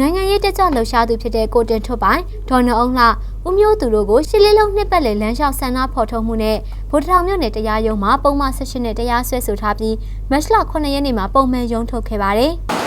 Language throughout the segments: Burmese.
နိုင်ငံရေးတက်ကြွလှုပ်ရှားသူဖြစ်တဲ့ကိုတင်ထွတ်ပိုင်ဒေါ်နအောင်လှဦးမျိုးသူတို့ကိုရှစ်လေးလုံးနှစ်ပတ်လည်လမ်းလျှောက်ဆန္ဒဖော်ထုတ်မှုနဲ့ဗိုလ်တထောင်မြို့နယ်တရားရုံးမှာပုံမှန်16နဲ့တရားစွဲဆိုထားပြီးမတ်လ9ရက်နေ့မှာပုံမှန်ရုံးထုတ်ခဲ့ပါတယ်။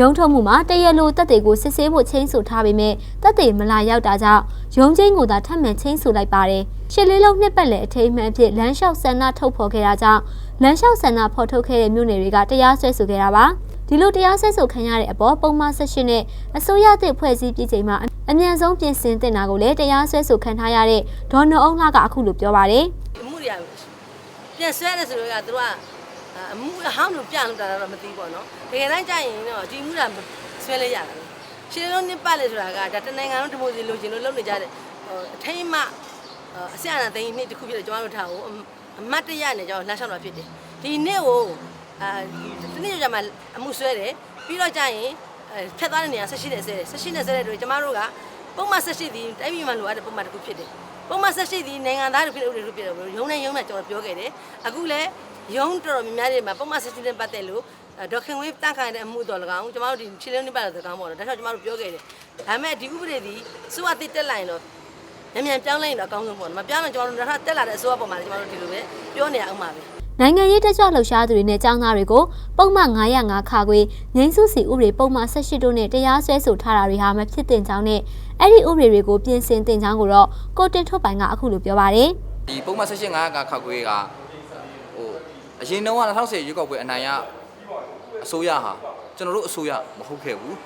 ရုံးထုတ်မှုမှာတရလိုတက်တွေကိုစစ်ဆေးဖို့ချင်းဆိုထားပေမဲ့တက်တွေမလာရောက်တာကြောင့်ရုံးချင်းကိုသာထပ်မံချင်းဆိုလိုက်ပါတယ်။ ရှစ်လေးလုံးနှစ်ပတ်လည်အထိမ်းအမှန်အဖြစ်လမ်းလျှောက်ဆန္ဒထုတ်ဖော်ခဲ့တာကြောင့်လမ်းလျှောက်ဆန္ဒဖော်ထုတ်ခဲ့တဲ့မြို့နယ်တွေကတရားစွဲဆိုခဲ့တာပါ။ဒီလိုတရားစွဲဆိုခံရတဲ့အပေါ်ပုံမှန်ဆက်ရှင်နဲ့အစိုးရသစ်ဖွဲ့စည်းပြည်ချိန်မှာအမြန်ဆုံးပြင်ဆင်တင်တာကိုလည်းတရားစွဲဆိုခံထားရတဲ့ဒေါ်နော်အုံးလှကအခုလိုပြောပါတယ်အမှုတွေကပြန်ဆွဲတယ်ဆိုတော့ကသူတို့ကအမှုအဟောင်းလို့ပြန်လို့တာတော့မသိဘူးပေါ့နော်တကယ်တမ်းကြာရင်တော့ဒီမှုကဆွဲလဲရတာလေရှင်းလုံးနှစ်ပတ်လေဆိုတာကဒါတနိုင်ငံလုံးဒီမိုစီလိုချင်လို့လုပ်နေကြတဲ့ဟိုအထိမ့်မှ အဆက်အနသိန်းနှစ်တစ်ခုဖြစ်တယ်ကျွန်တော်တို့ထားကိုအမတ်တရနဲ့ကျွန်တော်လှမ်းလျှောက်တာဖြစ်တယ်ဒီနေ့ကိုအာဒီနေ့ကျမှအမှုဆွဲတယ်ပြီးတော့ကြာရင်ဖြတ်သွားတဲ့နေရာဆက်ရှိတယ်ဆဲတယ်ဆက်ရှိတယ်ဆဲတဲ့တွေကျမတို့ကပုံမှန်ဆက်ရှိသည်တိုင်းပြည်မှာလိုအပ်တဲ့ပုံမှန်တစ်ခုဖြစ်တယ်ပုံမှန်ဆက်ရှိသည်နိုင်ငံသားတွေဖြစ်လို့ဥပဒေတွေဖြစ်တယ်ရုံးနဲ့ရုံးနဲ့ကျွန်တော်ပြောခဲ့တယ်အခုလည်းရုံးတော်တော်များများတွေမှာပုံမှန်ဆက်ရှိတဲ့ပတ်သက်လို့ဒေါက်ခင်ဝေးတန့်ခိုင်တဲ့အမှုတော်၎င်းကျွန်တော်တို့ဒီခြေလုံးနှစ်ပတ်တော်၎င်းပေါ့နော်ဒါကြောင့်ကျွန်တော်တို့ပြောခဲ့တယ်ဒါပေမဲ့ဒီဥပဒေဒီစုဝတိတက်လာရင်တော့ မြန်မြန်ပြောင်းလဲရင်တော့အကောင်းဆုံးပေါ့နော်မပြောင်းရင်ကျွန်တော်တို့ဒါတက်လာတဲ့အစိုးရပုံမှာလည်းကျွန်တော်တို့ဒီလိုပဲပြောနေရအောင်ပါပဲ။နိုင်ငံရေးတက်ကြွလှုပ်ရှားသူတွေနဲ့ចောင်းသားတွေကိုပုံမှန်905ခါခွေငိမ့်စုစီဥပဒေပုံမှန်18တို့နဲ့တရားစွဲဆိုထားတာတွေဟာမဖြစ်တင်ကြောင်းနဲ့အဲ့ဒီဥပဒေတွေကိုပြင်ဆင်တင်ကြောင်းကိုတော့ကိုတင်ထုတ်ပိုင်ကအခုလိုပြောပါတယ်။ဒီပုံမှန်ဆက်ရှင်9ကခောက်ခွေးကဟိုအရင်တုန်းက2010ရွေးကောက်ပွဲအနိုင်ရအစိုးရဟာကျွန်တော်တို့အစိုးရမဟုတ်ခဲ့ဘူး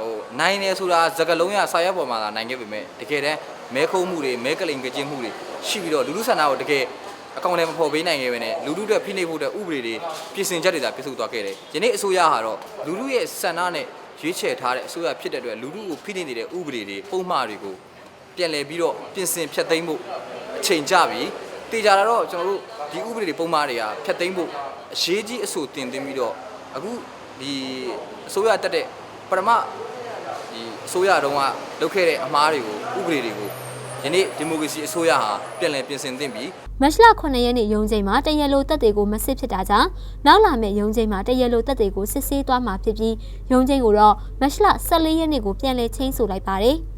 ဟိုနိုင်တယ်ဆိုတာစကလုံးရဆာရက်ပေါ်မှာသာနိုင်ခဲ့ပေမဲ့တကယ်တမ်းမဲခုံးမှုတွေမဲကလိန်ကကျင်းမှုတွေရှိပြီးတော့လူလူဆန္ဒကိုတကယ်အကောင့်ထဲမဖော်ပေးနိုင်ခဲ့ပဲနဲ့လူလူတွေဖိနှိပ်ဖို့တဲ့ဥပဒေတွေပြင်ဆင်ချက်တွေသာပြည့်စုံသွားခဲ့တယ်ယနေ့အစိုးရဟာတော့လူလူရဲ့ဆန္ဒနဲ့ရွေးချယ်ထားတဲ့အစိုးရဖြစ်တဲ့အတွက်လူလူကိုဖိနှိပ်နေတဲ့ဥပဒေတွေပုံမှားတွေကိုပြန်လည်ပြီးတော့ပြင်ဆင်ဖြတ်သိမ်းဖို့အချိန်ကြပြီတေချာတာတော့ကျွန်တော်တို့ဒီဥပဒေတွေပုံမှားတွေကဖြတ်သိမ်းဖို့အရေးကြီးအဆိုတင်သွင်းပြီးတော့အခုဒီအစိုးရတက်တဲ့ ပထမဒီအစိုးရတုန်းကလုပ်ခဲ့တဲ့အမှားတွေကိုဥပဒေတွေကိုယနေ့ဒီမိုကရေစီအစိုးရဟာပြန်လည်ပြင်ဆင်သင့်ပြီမတ်လ9ရက်နေ့ရုံးချိန်မှာတရလိုတက်တွေကိုမစစ်ဖြစ်တာကြောင့်နောက်လာမယ့်ရုံးချိန်မှာတရလိုတက်တွေကိုစစ်ဆေးသွားမှာဖြစ်ပြီးရုံးချိန်ကိုတော့မတ်လ14ရက်နေ့ကိုပြန်လည်ချင်းဆိုလိုက်ပါတယ်။